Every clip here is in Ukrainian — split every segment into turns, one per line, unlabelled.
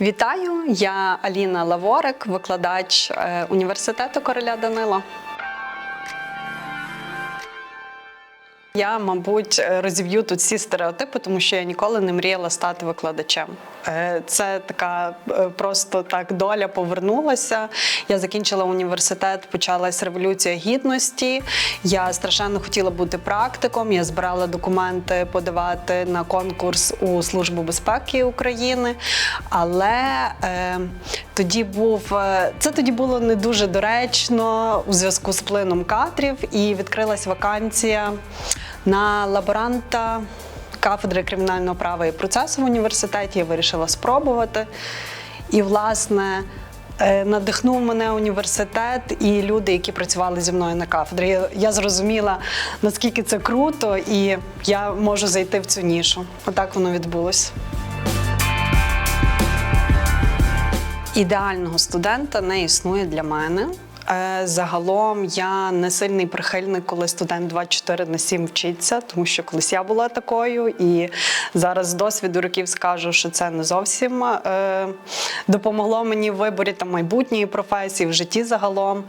Вітаю, я Аліна Лаворик, викладач е, університету короля Данила. Я, мабуть, е, розіб'ю тут всі стереотипи, тому що я ніколи не мріяла стати викладачем. Е, Це така е, просто так доля повернулася. Я закінчила університет, почалась революція гідності. Я страшенно хотіла бути практиком. Я збирала документи подавати на конкурс у Службу безпеки України. Але е, тоді був е, це тоді було не дуже доречно у зв'язку з плином кадрів, і відкрилась вакансія на лаборанта кафедри кримінального права і процесу в університеті. Я вирішила спробувати. І, власне, е, надихнув мене університет і люди, які працювали зі мною на кафедрі. Я, зрозуміла, наскільки це круто, і я можу зайти в цю нішу. Отак воно відбулося. Ідеального студента не існує для мене. Е, Загалом я не сильний прихильник, коли студент 24 на 7 вчиться, тому що колись я була такою, і зараз з досвіду років скажу, що це не зовсім е, допомогло мені в виборі там майбутньої професії в житті загалом.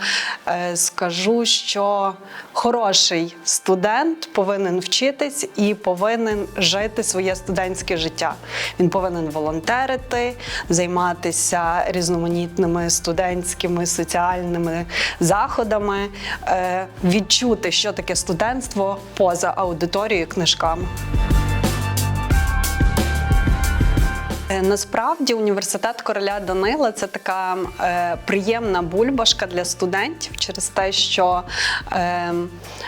Е, скажу, що хороший студент повинен вчитись і повинен жити своє студентське життя. Він повинен волонтерити, займатися різноманітними студентськими соціальними заходами, е, відчути, що таке студентство поза аудиторією, книжками. Насправді університет короля Данила це така е, приємна бульбашка для студентів через те, що е,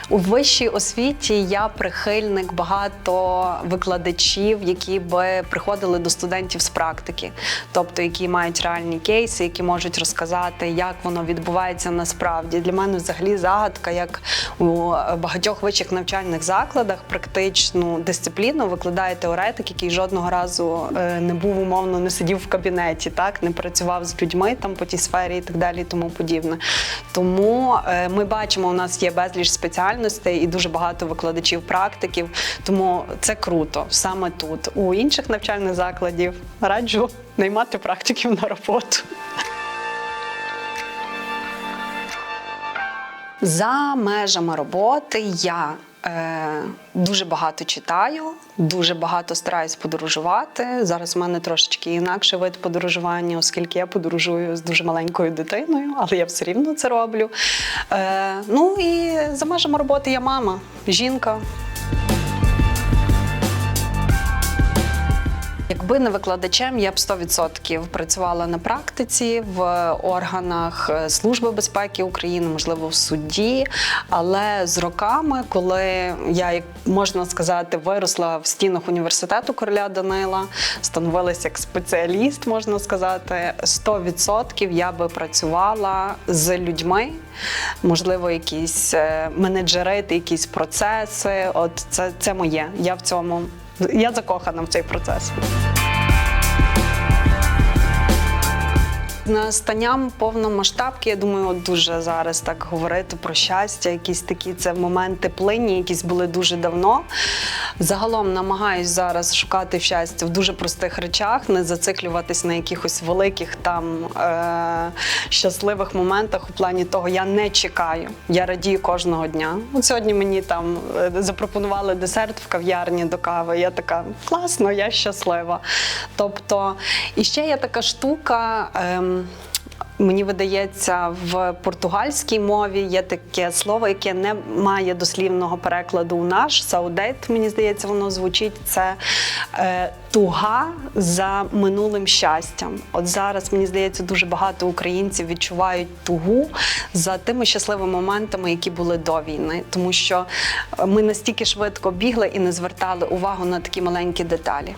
у вищій освіті я прихильник багато викладачів, які би приходили до студентів з практики, тобто які мають реальні кейси, які можуть розказати, як воно відбувається насправді. Для мене взагалі загадка, як у багатьох вищих навчальних закладах практичну дисципліну викладає теоретик, який жодного разу е, не був умовно, не сидів в кабінеті, так не працював з людьми там по тій сфері і так далі, і тому подібне. Тому е, ми бачимо, у нас є безліч спеціальностей і дуже багато викладачів, практиків. Тому це круто саме тут. У інших навчальних закладів раджу наймати практиків на роботу. За межами роботи я е, дуже багато читаю, дуже багато стараюсь подорожувати. Зараз в мене трошечки інакший вид подорожування, оскільки я подорожую з дуже маленькою дитиною, але я все рівно це роблю. Е, ну і за межами роботи я мама, жінка. Якби не викладачем, я б 100% працювала на практиці в органах е, Служби безпеки України, можливо, в суді. Але з роками, коли я, як можна сказати, виросла в стінах університету короля Данила, становилася як спеціаліст, можна сказати, 100% я би працювала з людьми. Можливо, якісь е, менеджерити, якісь процеси. От це, це моє. Я в цьому я закохана в цей процес. Настанням повномасштабки, я думаю, от дуже зараз так говорити про щастя, якісь такі це моменти плині, якісь були дуже давно. Загалом намагаюсь зараз шукати щастя в дуже простих речах, не зациклюватись на якихось великих там е- щасливих моментах у плані того, я не чекаю, я радію кожного дня. От сьогодні мені там е, запропонували десерт в кав'ярні до кави. Я така класно, я щаслива. Тобто, і ще є така штука. Ем, Мені видається, в португальській мові є таке слово, яке не має дослівного перекладу у наш саудет. Мені здається, воно звучить це е, туга за минулим щастям. От зараз мені здається, дуже багато українців відчувають тугу за тими щасливими моментами, які були до війни, тому що ми настільки швидко бігли і не звертали увагу на такі маленькі деталі,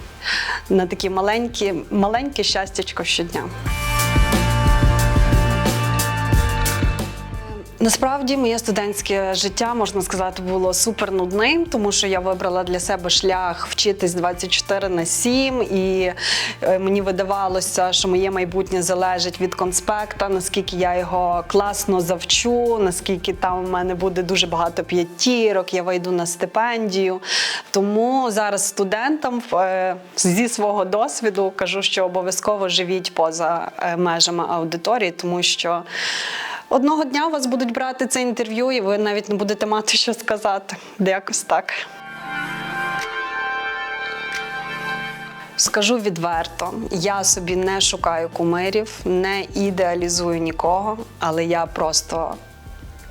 на такі маленькі, маленьке щастячко щодня. Насправді моє студентське життя можна сказати було супер нудним, тому що я вибрала для себе шлях вчитись 24 на 7, і е, мені видавалося, що моє майбутнє залежить від конспекта, наскільки я його класно завчу, наскільки там у мене буде дуже багато п'ятірок, я вийду на стипендію. Тому зараз студентам е, зі свого досвіду кажу, що обов'язково живіть поза е, межами аудиторії, тому що. Одного дня у вас будуть брати це інтерв'ю, і ви навіть не будете мати що сказати. Якось так. Скажу відверто, я собі не шукаю кумирів, не ідеалізую нікого, але я просто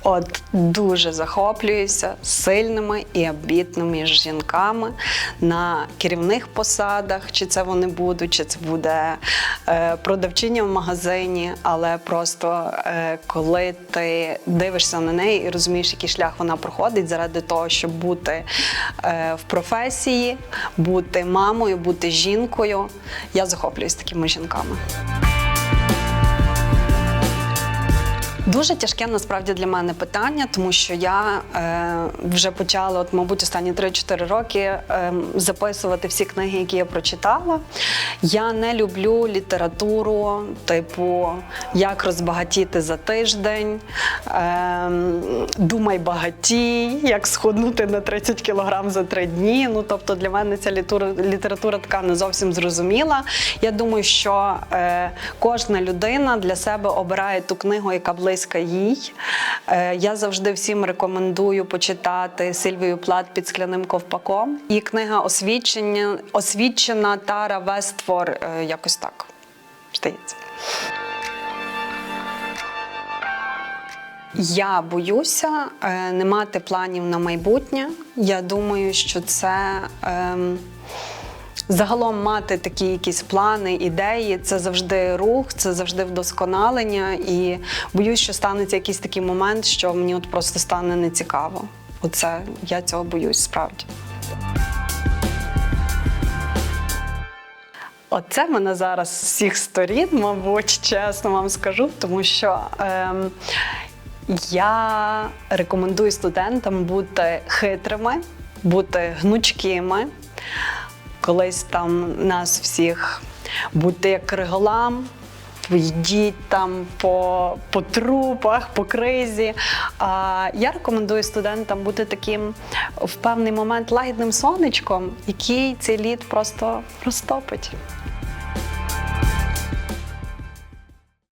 от дуже захоплююся сильними і амбітними жінками на керівних посадах, чи це вони будуть, чи це буде е, продавчиня в магазині. Але просто е, коли ти дивишся на неї і розумієш, який шлях вона проходить заради того, щоб бути е, в професії, бути мамою, бути жінкою, я захоплююсь такими жінками. Дуже тяжке насправді для мене питання, тому що я е, вже почала, от, мабуть, останні 3-4 роки е, записувати всі книги, які я прочитала. Я не люблю літературу, типу Як розбагатіти за тиждень, е, Думай багатій, як схуднути на 30 кілограм за 3 дні. Ну, тобто для мене ця літура, література така не зовсім зрозуміла. Я думаю, що е, кожна людина для себе обирає ту книгу, яка близька їй. Е, я завжди всім рекомендую почитати Сильвію Плат під скляним ковпаком. І книга освічення, освічена Тара Вествор, е, якось так здається. Я боюся е, не мати планів на майбутнє. Я думаю, що це ем, загалом мати такі якісь плани, ідеї це завжди рух, це завжди вдосконалення. І боюсь, що станеться якийсь такий момент, що мені от просто стане нецікаво. Оце я цього боюсь справді. Оце мене зараз з всіх сторін, мабуть, чесно вам скажу, тому що ем, я рекомендую студентам бути хитрими, бути гнучкими. Колись там нас всіх бути як криголам, йдіть там по, по трупах, по кризі. А я рекомендую студентам бути таким в певний момент лагідним сонечком, який цей лід просто розтопить.